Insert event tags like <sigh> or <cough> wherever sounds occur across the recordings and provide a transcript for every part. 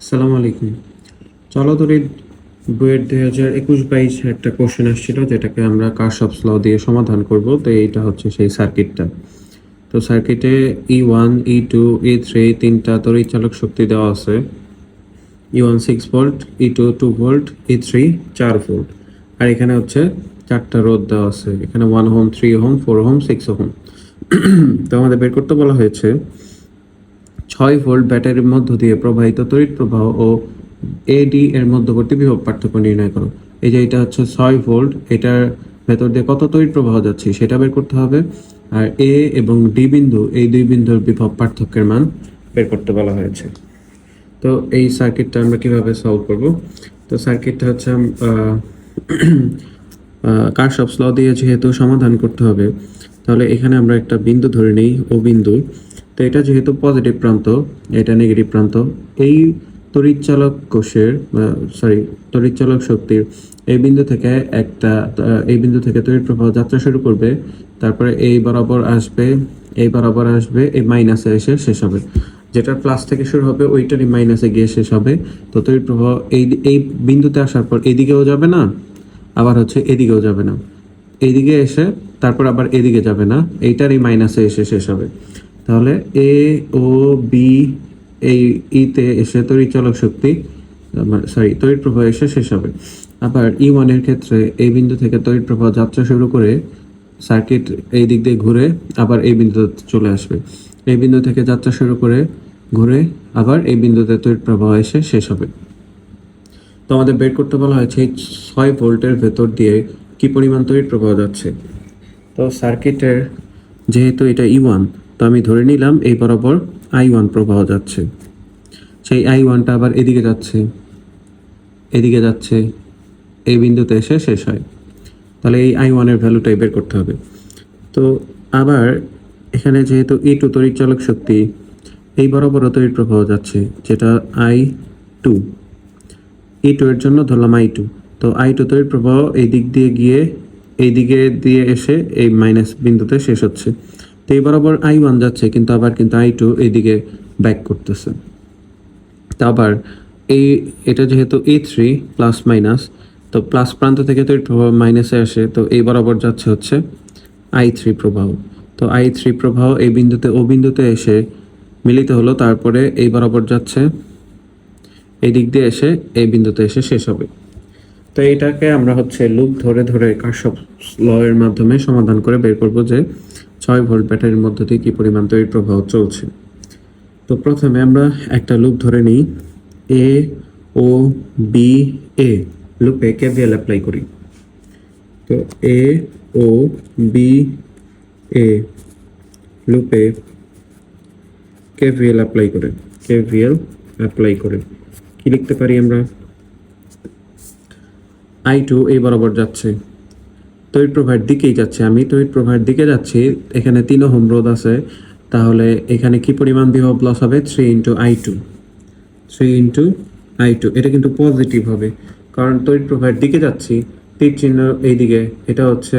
আসসালামু আলাইকুম। চলতরিত বইয়ের দুই হাজার একুশ বাইশ একটা কোশ্চেন আসছিল, যেটাকে আমরা কারশপস ল দিয়ে সমাধান করব। তো এইটা হচ্ছে সেই সার্কিটটা। তো সার্কিটে E one E two E three তিনটা তড়িৎ চালক শক্তি দেওয়া আছে। E one six volt E two two volt E three চার ভোল্ট আর এখানে হচ্ছে চারটা রোদ দেওয়া আছে। এখানে one ohm three ohm four ohm six ohm তো আমাদের বের করতে বলা হয়েছে ছয় ভোল্ট ব্যাটারির মধ্য দিয়ে প্রবাহিত তড়িৎ প্রবাহ ও এডি এর মধ্যবর্তী বিভব পার্থক্য নির্ণয় করো। এই যে এটা হচ্ছে ছয় ভোল্ট, এটার ভেতর দিয়ে কত তড়িৎ প্রবাহ যাচ্ছে সেটা বের করতে হবে। আর এ এবং ডি বিন্দু, এই দুই বিন্দুর বিভব পার্থক্যের মান বের করতে বলা হয়েছে। তো এই সার্কিটটা আমরা কীভাবে সলভ করব? তো সার্কিটটা হচ্ছে <clears throat> কারশপস ল দিয়ে যেহেতু সমাধান করতে হবে, তাহলে এখানে আমরা একটা বিন্দু ধরে নিই, ও বিন্দু। তো এটা যেহেতু পজিটিভ প্রান্ত, এটা নেগেটিভ প্রান্ত, এই তড়িৎচালক কোষের সরি তড়িৎচালক শক্তির এই বিন্দু থেকে একটা, এই বিন্দু থেকে তড়িৎ প্রবাহ যাত্রা শুরু করবে, তারপরে এই বরাবর আসবে, এই বরাবর আসবে, এই মাইনাসে এসে শেষ হবে। যেটা প্লাস থেকে শুরু হবে, ওইটারই মাইনাসে গিয়ে শেষ হবে। তো তড়িৎ প্রবাহ এই এই বিন্দুতে আসার পর এদিকেও যাবে না, আবার হচ্ছে এদিকেও যাবে না। এইদিকে এসে, তারপর আবার এদিকে যাবে না, এইটারই মাইনাসে এসে শেষ হবে। তাহলে এ ও বি এই ইতে এসে তড়িৎ চালক শক্তি সরি তড়িৎ প্রবাহ এসে শেষ হবে। আবার ই ওয়ানের ক্ষেত্রে এই বিন্দু থেকে তড়িৎ প্রবাহ যাত্রা শুরু করে সার্কিট এই দিক দিয়ে ঘুরে আবার এই বিন্দুতে চলে আসবে। এই বিন্দু থেকে যাত্রা শুরু করে ঘুরে আবার এই বিন্দুতে তড়িৎ প্রবাহ এসে শেষ হবে। তো আমাদের বের করতে বলা হয়েছে ছয় ভোল্টের ভেতর দিয়ে কি পরিমাণ তড়িৎ প্রবাহ যাচ্ছে। তো সার্কিটের যেহেতু এটা ই ওয়ান তো আমি ধরে নিলাম এই বরাবর আই ওয়ান প্রবাহ যাচ্ছে। সেই আই ওয়ানটা আবার এদিকে যাচ্ছে এদিকে যাচ্ছে, এই বিন্দুতে এসে শেষ হয়। তাহলে এই আই ওয়ানের ভ্যালুটাই বের করতে হবে। তো আবার এখানে যেহেতু ই টু তড়িৎ চালক শক্তি, এই বরাবরও তড়িৎ প্রবাহ যাচ্ছে, যেটা আই টু ই টু এর জন্য ধরলাম আই টু তো আই টু তড়িৎ প্রবাহ এই দিক দিয়ে গিয়ে, এই দিকে দিয়ে এসে এই মাইনাস বিন্দুতে শেষ হচ্ছে। তো এই বরাবর আই ওয়ান যাচ্ছে, কিন্তু আবার কিন্তু আই টু এইদিকে ব্যাক করতেছে। তো আবার এই, এটা যেহেতু এ থ্রি প্লাস মাইনাস তো প্লাস প্রান্ত থেকে তো মাইনাসে আসে, তো এই বরাবর যাচ্ছে হচ্ছে আই থ্রি প্রবাহ। তো আই থ্রি প্রবাহ এই বিন্দুতে, ও বিন্দুতে এসে মিলিত হলো, তারপরে এই বরাবর যাচ্ছে এই দিক দিয়ে এসে, এই বিন্দুতে এসে শেষ হবে। তো এইটাকে আমরা হচ্ছে লুপ ধরে ধরে কারশপ ল এর মাধ্যমে সমাধান করে বের করব যে ছয় ভোল্ট ব্যাটারির মধ্য দিয়ে কী পরিমাণ তড়িৎ প্রবাহ চলছে? তো প্রথমে আমরা একটা লুপ ধরে নিই। এ ও বি এ লুপে কেভিএল অ্যাপ্লাই করি। তো এ ও বি এ লুপে কেভিএল অ্যাপ্লাই করে। কেভিএল অ্যাপ্লাই করে। কি লিখতে পারি আমরা? আই টু এই বরাবর যাচ্ছে। তড়িৎ প্রবাহের দিকেই যাচ্ছে আমি। তড়িৎ প্রবাহের দিকে যাচ্ছি, এখানে তিন ওহম রোধ আছে। তাহলে এখানে কি পরিমাণ বিভব লস হবে? Three into I two three into I two এটা কিন্তু পজিটিভ হবে। কারণ তড়িৎ প্রবাহের দিকে যাচ্ছি, তীর চিহ্ন এইদিকে, এটা হচ্ছে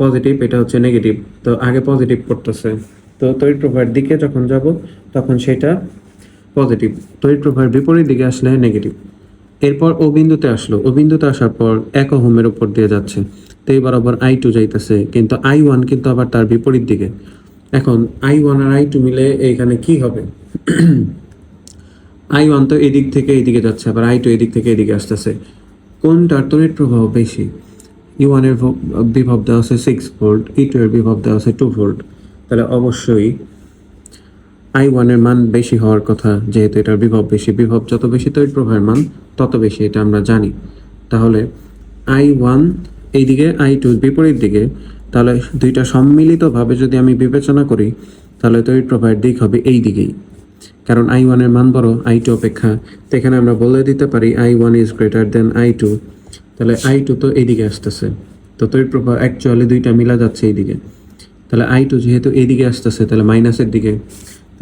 পজিটিভ এটা হচ্ছে নেগেটিভ তো আগে পজিটিভ করতেছে। তো তড়িৎ প্রবাহের দিকে যখন যাব, তখন সেটা পজিটিভ তড়িৎ প্রবাহের বিপরীত দিকে আসলে নেগেটিভ এরপর ও বিন্দুতে আসলো। ও বিন্দুতে আসার পর এক হোমের উপর দিয়ে যাচ্ছে। তো এই বরাবর আই টু যাইতেছে, কিন্তু আই ওয়ান কিন্তু আবার তার বিপরীত দিকে। এখন আই ওয়ান আর আই টু মিলে এইখানে কি হবে? <clears throat> আই ওয়ান তো এদিক থেকে এদিকে যাচ্ছে, আবার আই টু এদিক থেকে এদিকে আসতেছে। কোনটার তড়িৎ প্রভাব বেশি? ই ওয়ানের বিভব দেওয়া আছে সিক্স ভোল্ট ই টু এর বিভব দেওয়া আছে টু ভোল্ট তাহলে অবশ্যই আই ওয়ানের মান বেশি হওয়ার কথা, যেহেতু এটার বিভব বেশি, বিভব যত বেশি তড়িৎ প্রবাহের মান, তত বেশি এটা আমরা জানি। তাহলে আই ওয়ান এইদিকে, আই টু বিপরীত দিকে, তাহলে দুইটা সম্মিলিতভাবে যদি আমি বিবেচনা করি, তাহলে তড়িৎ প্রবাহের দিক হবে এই দিকেই কারণ আই ওয়ানের মান বড়, আই টু অপেক্ষা। তো এখানে আমরা বলে দিতে পারি I one is greater than I two. তাহলে আই টু তো এইদিকে আসতেছে। তো তড়িৎ প্রবাহ অ্যাকচুয়ালি দুইটা মিলা যাচ্ছে এইদিকে। তাহলে আই টু যেহেতু এইদিকে আসতেছে, তাহলে মাইনাসের দিকে।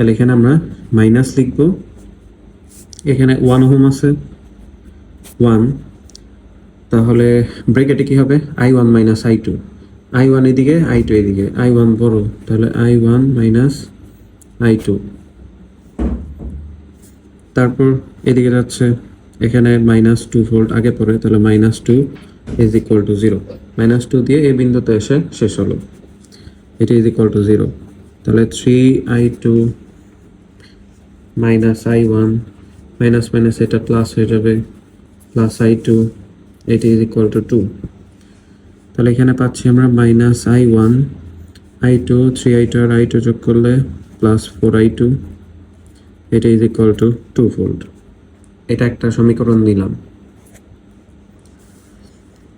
তাহলে এখানে আমরা মাইনাস লিখব। এখানে ওয়ান হোম আছে। ওয়ান তাহলে ব্রেকেটে কি হবে? I one minus I two I one এদিকে আই টু এদিকে। আই ওয়ান বড়, তাহলে I one minus I two তারপর এদিকে যাচ্ছে, এখানে মাইনাস টু ভোল্ট আগে পড়ে তাহলে minus two is equal to zero minus two দিয়ে এই বিন্দুতে এসে শেষ হলো। এটা ইজ ইকুয়াল টু জিরো তাহলে three I two minus I one minus minus এটা প্লাস হয়ে যাবে প্লাস আই টু এটা ইজ ইকুয়াল টু টু তাহলে এখানে পাচ্ছি আমরা minus I one I two three I two R I two যোগ করলে প্লাস ফোর আই টু এটা is equal to two volt এটা একটা সমীকরণ নিলাম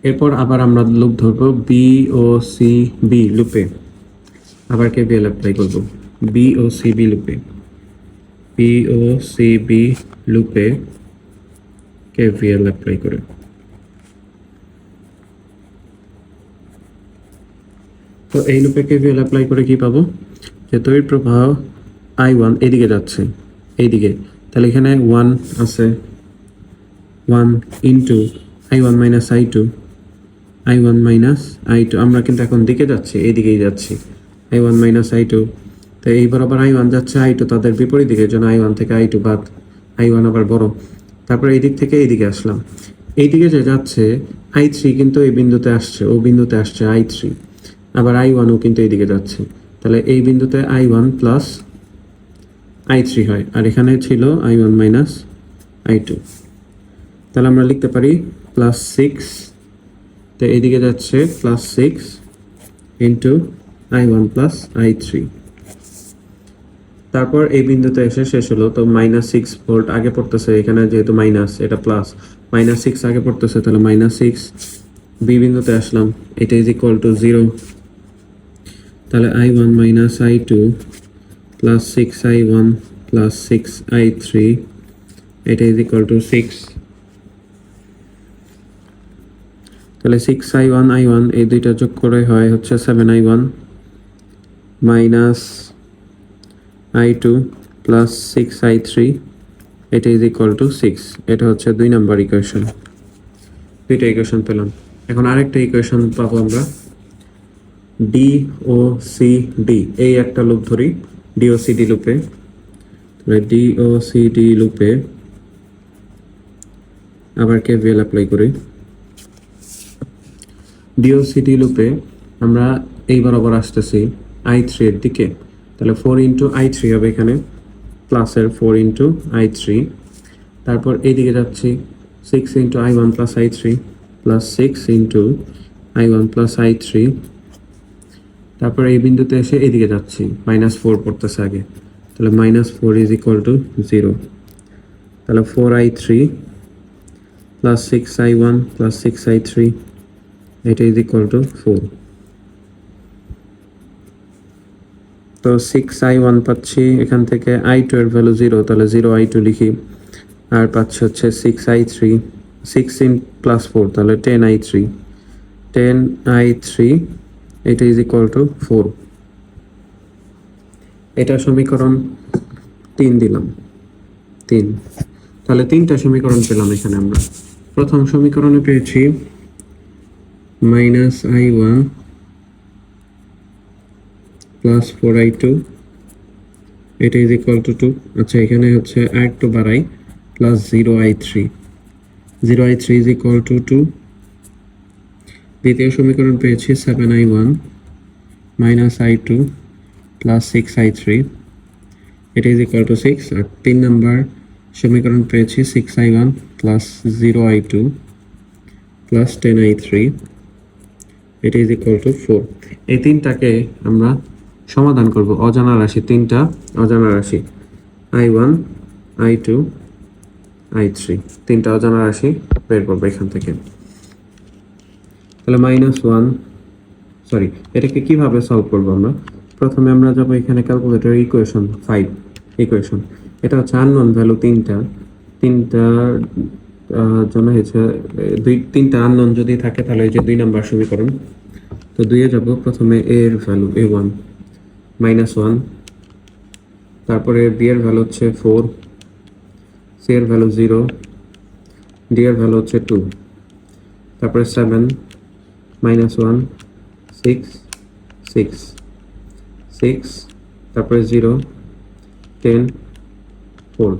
এরপর আবার আমরা লুপ ধরবো বি ও সি বি লুপে আবার কেভিএল অ্যাপ্লাই করব বি ও সি বি লুপে বি ও সি বি লুপে কেভিএল অ্যাপ্লাই করে? তো এই লুপে কেভিএল অ্যাপ্লাই করে কি পাবো? যে তড়িৎ প্রবাহ আই ওয়ান এদিকে যাচ্ছে, এইদিকে। তাহলে এখানে ওয়ান আছে one into I one minus I two I one minus I two আমরা কিন্তু এখন দিকে যাচ্ছি, এইদিকেই যাচ্ছি। I one minus I two তো এই বরাবর আই ওয়ান যাচ্ছে, আই টু তাদের বিপরীত দিকে যেন আই ওয়ান থেকে আই টু বাদ, আই ওয়ান আবার বড়। তারপরে এই দিক থেকে এইদিকে আসলাম। এইদিকে যে যাচ্ছে, আই থ্রি কিন্তু এই বিন্দুতে আসছে, ও বিন্দুতে আসছে আই থ্রি। আবার আই ওয়ানও কিন্তু এইদিকে যাচ্ছে। তাহলে এই বিন্দুতে I one plus I three হয়, আর এখানে ছিল I one minus I two. তাহলে আমরা লিখতে পারি প্লাস সিক্স তো এইদিকে যাচ্ছে plus six into I one plus I three. তারপর এই বিন্দুতে এসে শেষ হলো। তো মাইনাস সিক্স ভোল্ট আগে পড়তেছে, এখানে যেহেতু মাইনাস এটা প্লাস মাইনাস সিক্স আগে পড়তেছে, তাহলে মাইনাস সিক্স বি বিন্দুতে আসলাম। এটা ইজ ইকুয়াল টু জিরো তাহলে I one minus I two plus six I one plus six I three এটা ইজ ইকুয়াল টু সিক্স তাহলে six I one I one এই দুইটা যোগ করে হয় হচ্ছে seven I one minus I two plus six I three এটা is equal to six এটা হচ্ছে দুই নাম্বার ইকুয়েশন দুইটা ইকুয়েশন পেলাম। এখন আরেকটা ইকুয়েশন পাবো আমরা। ডি ও সি ডি এই একটা লুপ ধরি। ডি ও সি ডি লুপে তাহলে ডি ও সি ডি লুপে আবার কেভিএল অ্যাপ্লাই করি। ডিও সিটি লুপে আমরা এই বরাবর আসতেছি আই থ্রি এর দিকে। তাহলে ফোর ইন্টু আই থ্রি হবে এখানে প্লাসের ফোর ইন্টু আই থ্রি তারপর এইদিকে যাচ্ছি six into I one plus I three plus six into I one plus I three তারপর এই বিন্দুতে এসে এদিকে যাচ্ছি মাইনাস ফোর পড়তেছে আগে। তাহলে minus four is equal to zero তাহলে four I three plus six I one plus six I three এটা ইজ ইকুয়াল টু ফোর তো সিক্স আই ওয়ান পাচ্ছি, এখান থেকে আই টু এর ভ্যালু জিরো তাহলে জিরো আই টু লিখি। আর পাচ্ছি হচ্ছে six I three six in plus four তাহলে ten I three ten I three এটা ইজ ইকুয়াল টু ফোর এটা সমীকরণ তিন দিলাম। তিন। তাহলে তিনটা সমীকরণ পেলাম এখানে আমরা। প্রথম সমীকরণে পেয়েছি minus I one plus four I two. এটা is equal to two two এখানে হচ্ছে আর একটু বাড়াই। Plus zero I three zero I three is equal to two দ্বিতীয় সমীকরণ পেয়েছি seven I one minus I two plus six I three এটা ইজ ইকুয়াল টু সিক্স আর তিন নাম্বার সমীকরণ পেয়েছি six I one plus zero I two plus ten I three এটা is equal to four এই তিনটাকে আমরা সমাধান করব। অজানা রাশি তিনটা অজানা রাশি I one I two I three. তিনটা অজানা রাশি বের করব এখান থেকে। তাহলে মাইনাস ওয়ান সরি এটাকে কীভাবে সলভ করব আমরা? প্রথমে আমরা যাব এখানে ক্যালকুলেটর ইকুয়েশন ফাইভ ইকুয়েশন এটা হচ্ছে আননোন ভ্যালু তিনটা। তিনটা জন্য হচ্ছে এ, দুই তিনটা আননোন যদি থাকে তাহলে এই যে দুই নাম্বার সমীকরণ। তো দুইয়ে যাব। প্রথমে এর value A one minus one তারপরে বি এর ভ্যালু হচ্ছে ফোর সি এর ভ্যালু জিরো ডি এর ভ্যালু হচ্ছে টু তারপরে seven minus one six six six তারপরে জিরো টেন ফোর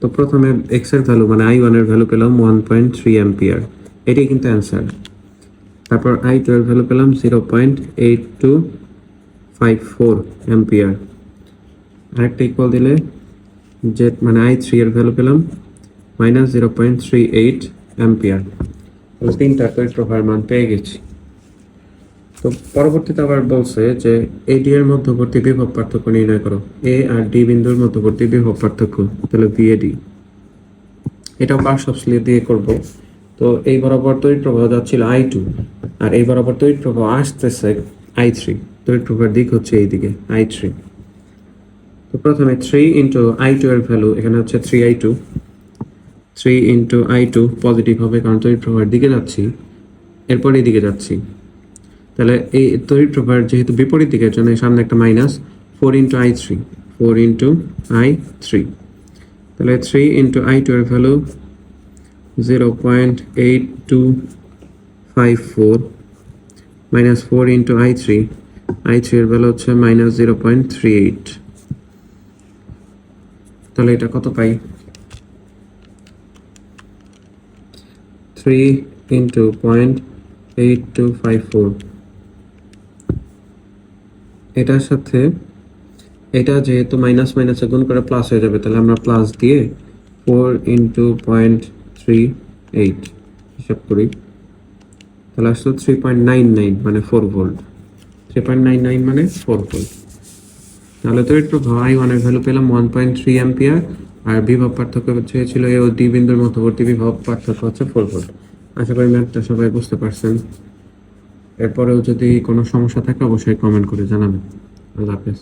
তো প্রথমে এক্সের ভ্যালু মানে আই ওয়ানের ভ্যালু পেলাম ওয়ান পয়েন্ট থ্রি অ্যাম্পিয়ার এটাই কিন্তু অ্যান্সার তারপর আই টু এর ভ্যালু পেলাম zero point eight two five four ampere আরেকটা ইকুয়াল দিলে জেড মানে আই থ্রি এর ভ্যালু পেলাম minus zero point three eight ampere তাহলে তিনটা তড়িৎ প্রবাহের মান পেয়ে গেছি। তো পরবর্তীতে আবার বলছে যে এ ডি এর মধ্যবর্তী বিভব পার্থক্য নির্ণয় করো। এ আর ডি বিন্দুর মধ্যবর্তী বিভব পার্থক্য, তাহলে বি এ ডি এটাও পার্স অফ দিয়ে করব। তো এই বরাবর তড়িৎ প্রবাহ যাচ্ছিল আই টু আর এই বরাবর তড়িৎ প্রবাহ আসতেছে আই থ্রি তড়িৎ প্রবাহের দিক হচ্ছে এই দিকে আই থ্রি তো প্রথমে থ্রি ইন্টু আই টু এর ভ্যালু এখানে হচ্ছে three I two three into I two positive হবে কারণ তড়িৎ প্রবাহের দিকে যাচ্ছি, এরপর এই দিকে যাচ্ছি। তাহলে এই তড়িৎ প্রবাহের যেহেতু বিপরীত দিকের জন্য সামনে একটা minus four into I three four into I three তাহলে থ্রি ইন্টু আই টু এর value zero point eight two five four minus four into I three I three এর ভ্যালু হচ্ছে minus zero point three eight তাহলে এটা কত পাই? Three into point eight two five four এটার সাথে এটা যেহেতু মাইনাস মাইনাসে গুণ করে প্লাস হয়ে যাবে, তাহলে আমরা প্লাস দিয়ে four into point three eight হিসাব করি। তাহলে আসলো থ্রি পয়েন্ট নাইন নাইন মানে four volt three point nine nine মানে ফোর ভোল্ট তাহলে তো একটু ভাই ওয়ানের ভ্যালু পেলাম ওয়ান পয়েন্ট থ্রি অ্যাম্পিয়ার আর বিভব পার্থক্য চেয়েছিল এ ও ডি মধ্যবর্তী বিভব পার্থক্য হচ্ছে ফোর ভোল্ট আশা করি ম্যাথটা সবাই বুঝতে পারছেন। এরপরেও যদি কোনো সমস্যা থাকে, অবশ্যই কমেন্ট করে জানাবেন। আল্লাহ হাফেজ।